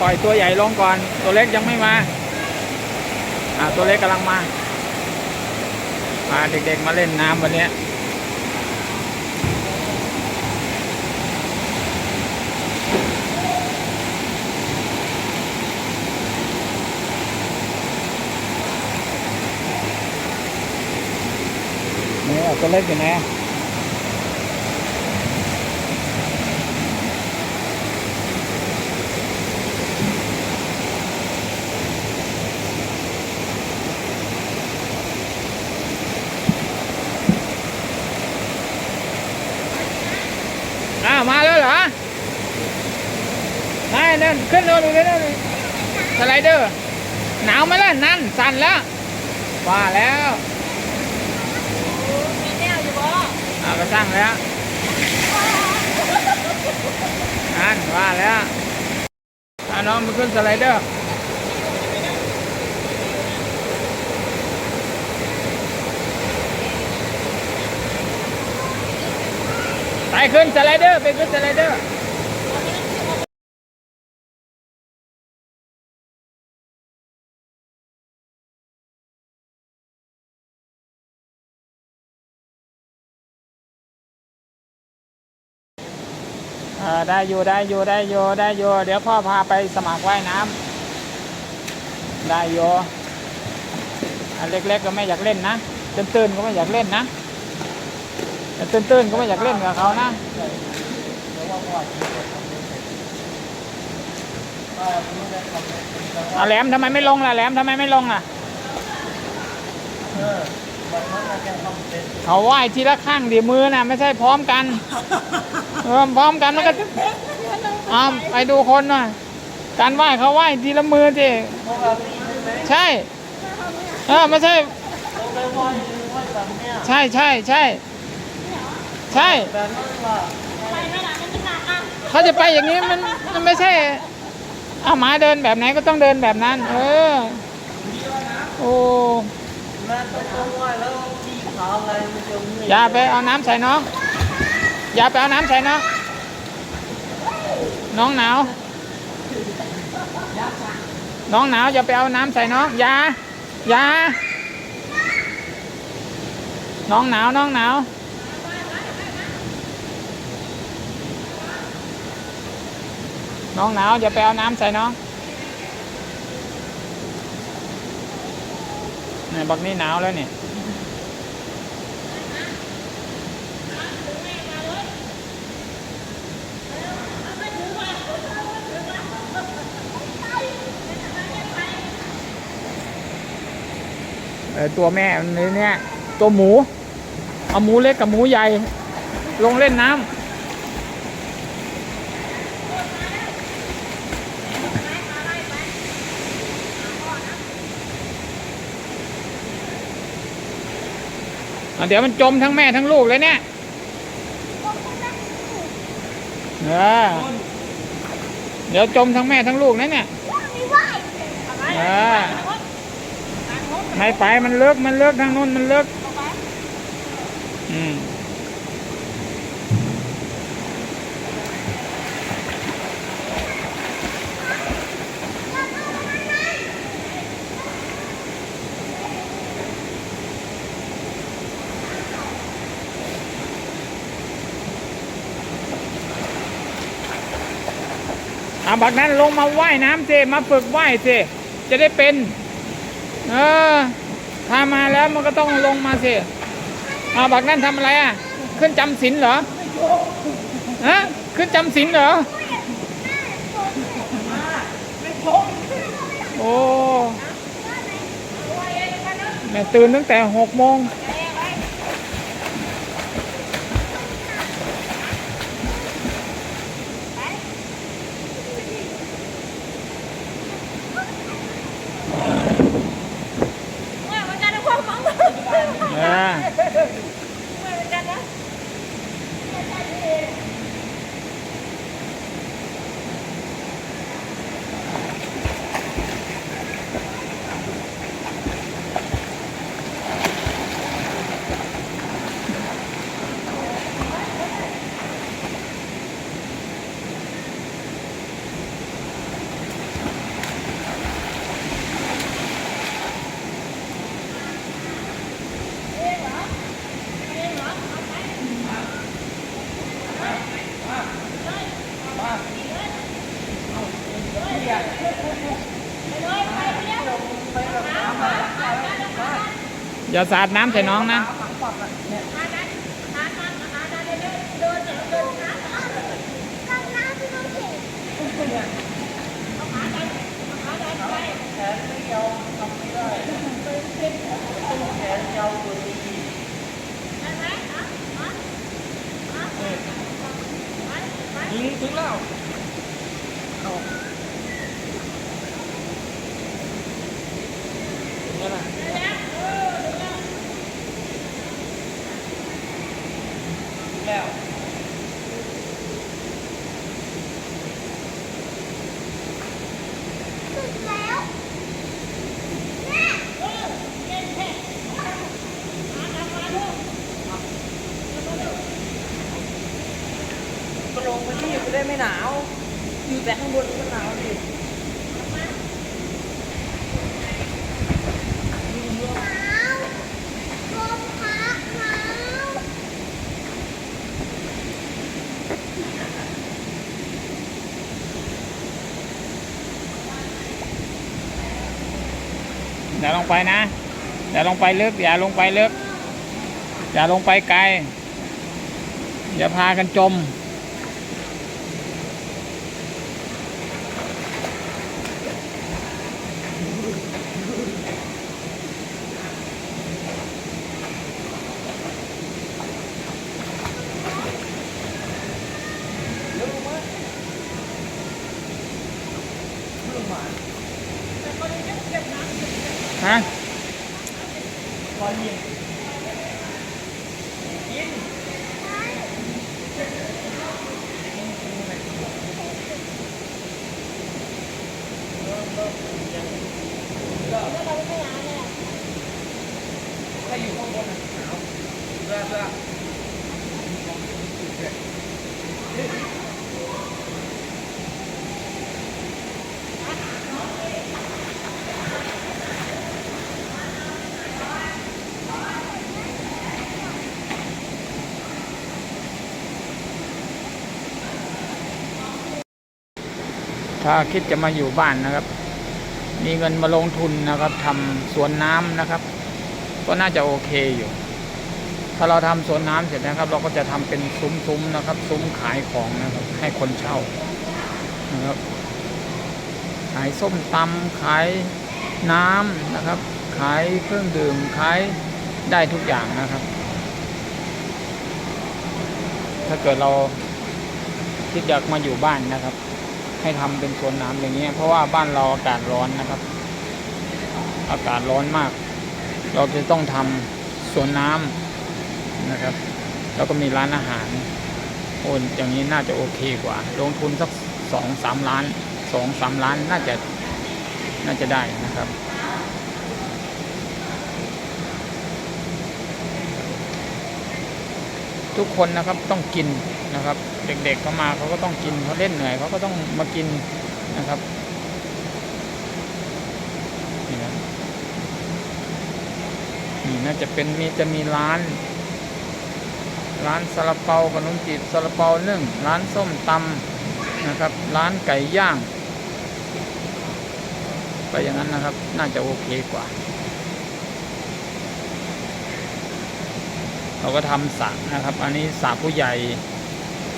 ปล่อยตัวใหญ่ลงก่อน ตัวเล็กยังไม่มา อ่า ตัวเล็กกำลังมาพาเด็กๆมาเล่นน้ำวันนี้ยนี่เอาตัวเล็กอยู่ไหนอะอ้าวมาแล้วเหรอ่นขึ้นเลยเลยเลยสไลเดอร์ หนาวไหมล่ะนั่นสั่นแล้วว่าแล้วมีแนวอยู่บ่อ่าก็สร้างแล้วนั่นว่าแล้วอาน้องมาขึ้นสไลเดอร์ไปขึ้นสไลเดอร์ไปขึ้นสไลเดอร์ ได้อยู่ได้อยู่ได้อยู่ได้อยู่เดี๋ยวพ่อพาไปสมัครว่ายน้ำได้อยู่อันเล็กๆก็ไม่อยากเล่นนะตื้นๆก็ไม่อยากเล่นนะต่ตื้นๆก็ไม่อยากเล่นกับเขานะเอาแหลมทำไมไม่ลงล่ะแหลมทำไมไม่ลงล่ะเขาไหว้ทีละข้างดีมือนะไม่ใช่พร้อมกัน เออพร้อมกันมันก็เอาไปดูคนหน่อยการไหว้เขาไหว้ทีละมือสิใช่เออไม่ใช่ใช่ใช่ใช่ใช่ไปไม่ได้มันจะหนักอะเขาจะไปอย่างนี้มันมันไม่ใช่เอาหมาเดินแบบไหนก็ต้องเดินแบบนั้น เออโอ้อย่าไปเอาน้ำใส่น้อง อย่าไปเอาน้ำใส่น้องน้องหนาว น้องหนาวอย่าไปเอาน้ำใส่น้องอย่าอย่าน้องหนาวน้องหนาวน้องหนาวอย่าไปเอาน้ำใส่น้องนี่บักนี่หนาวแล้วเนี่เออ ตัวแม่มันเลยเนี่ยตัวหมู เอาหมูเล็กกับหมูใหญ่ ลงเล่นน้ำอะเดี๋ยวมันจมทั้งแม่ทั้งลูกเลยเนี่ยเออเดี๋ยวจมทั้งแม่ทั้งลูกนะเนี่ยเออ ไม่ไปมันเลิกมันเลิกทางนู้นมันเลิกอืมอาบักนั้นลงมาว่ายน้ำสิมาฝึกว่ายสิจะได้เป็น เออถ้ามาแล้วมันก็ต้องลงมาสิเอาบักนั้นทำอะไรอะ ขึ้นจำศีลเหรอฮะขึ้นจำศีลเหรอ โอ้ แม่ตื่นตั้งแต่หกโมง อย่าสาดน้ำใส่น้องนะถึงแล้วเอาเนี่ยนะแล้ว ก็ลงมาที่จะได้ไม่หนาว อยู่แต่ข้างบนก็หนาวดิอย่าลงไปนะ อย่าลงไปลึก อย่าลงไปลึก อย่าลงไปไกล อย่าพากันจม ฮะพอยิงถ้าอยู่ข้างบนน่ะหนาวเพื่อเพื่อ ถ้าคิดจะมาอยู่บ้านนะครับ มีเงินมาลงทุนนะครับทำสวนน้ำนะครับ ก็น่าจะโอเคอยู่ ถ้าเราทำสวนน้ำเสร็จนะครับ เราก็จะทำเป็นซุ้มๆนะครับ ซุ้มขายของนะครับ ให้คนเช่านะครับ ขายส้มตำขายน้ำนะครับ ขายเครื่องดื่มขายได้ทุกอย่างนะครับ ถ้าเกิดเราคิดอยากมาอยู่บ้านนะครับ ให้ทำเป็นสวนน้ำอย่างเงี้ยเพราะว่าบ้านเราอากาศร้อนนะครับ อากาศร้อนมาก เราจะต้องทำสวนน้ำนะครับ แล้วก็มีร้านอาหารโอนอย่างนี้น่าจะโอเคกว่า ลงทุนสักสองสามล้านสองสามล้านน่าจะน่าจะได้นะครับทุกคนนะครับต้องกิน นะครับ เด็กๆเขามาเขาก็ต้องกินเขาเล่นเหนื่อยเขาก็ต้องมากินนะครับนี่นะนี่น่าจะเป็นมีจะมีร้าน ร้านซาลาเปาขนมจีบซาลาเปานึ่งร้านส้มตำนะครับ ร้านไก่ย่าง ไปอย่างนั้นนะครับ น่าจะโอเคกว่าเราก็ทำสระนะครับ อันนี้สระผู้ใหญ่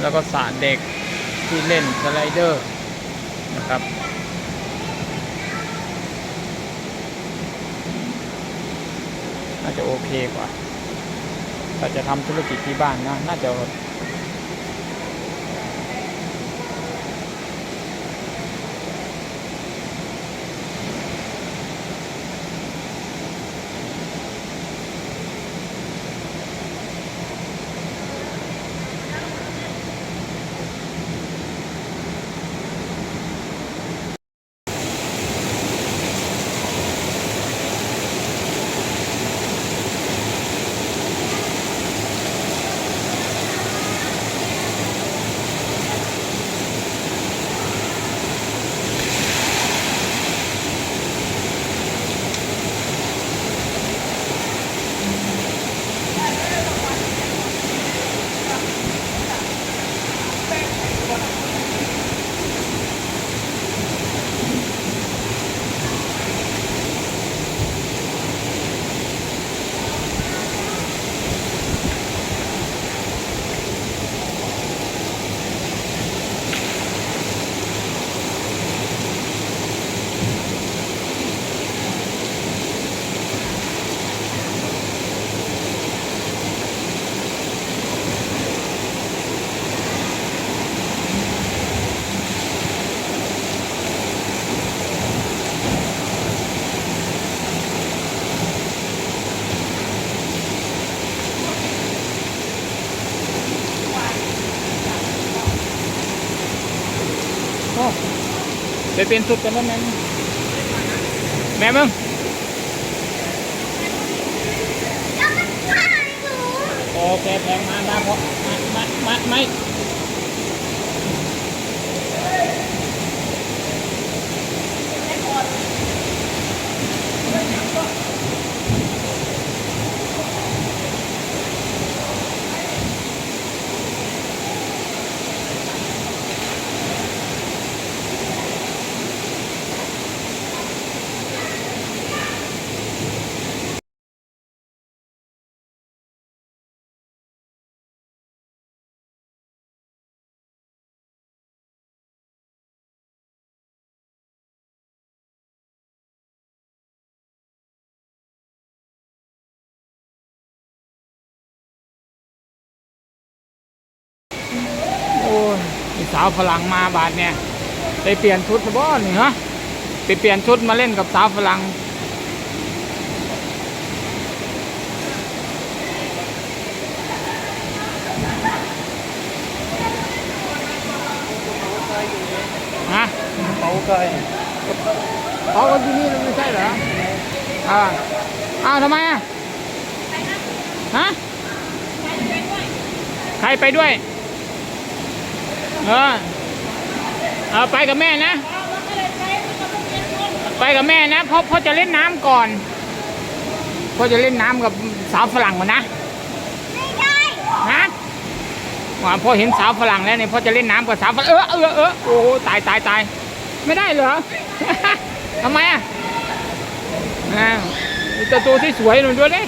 แล้วก็สระเด็กที่เล่นสไลเดอร์นะครับ น่าจะโอเคกว่าถ้าจะทำธุรกิจที่บ้านนะน่าจะ ไปเปลี่ยนชุดกันแล้วแม่มึงแม่มึงโอเคแพงมาได้พอมามามาไม่ สาวฝรั่งมาบาทเนี่ยไปเปลี่ยนชุดซะบ่นี่ฮะไปเปลี่ยนชุดมาเล่นกับสาวฝรั่งฮะเป๋าไก่เขาก็ที่นี่ไม่ใช่เหรออ่าอ้าวทำไมอะฮะใครไปด้วย เออเออไปกับแม่นะ ไปกับแม่นะเพราะพ่อจะเล่นน้ำก่อนพ่อจะเล่นน้ำกับสาวฝรั่งก่อนนะฮะว่าพ่อเห็นสาวฝรั่งแล้วเนี่ยพ่อจะเล่นน้ำกับสาวฝรั่งเออเออเออโอ้โหตายตายตายไม่ได้เหรอทำไมอะอ่าแต่ตัวที่สวยหน่อยด้วยดิ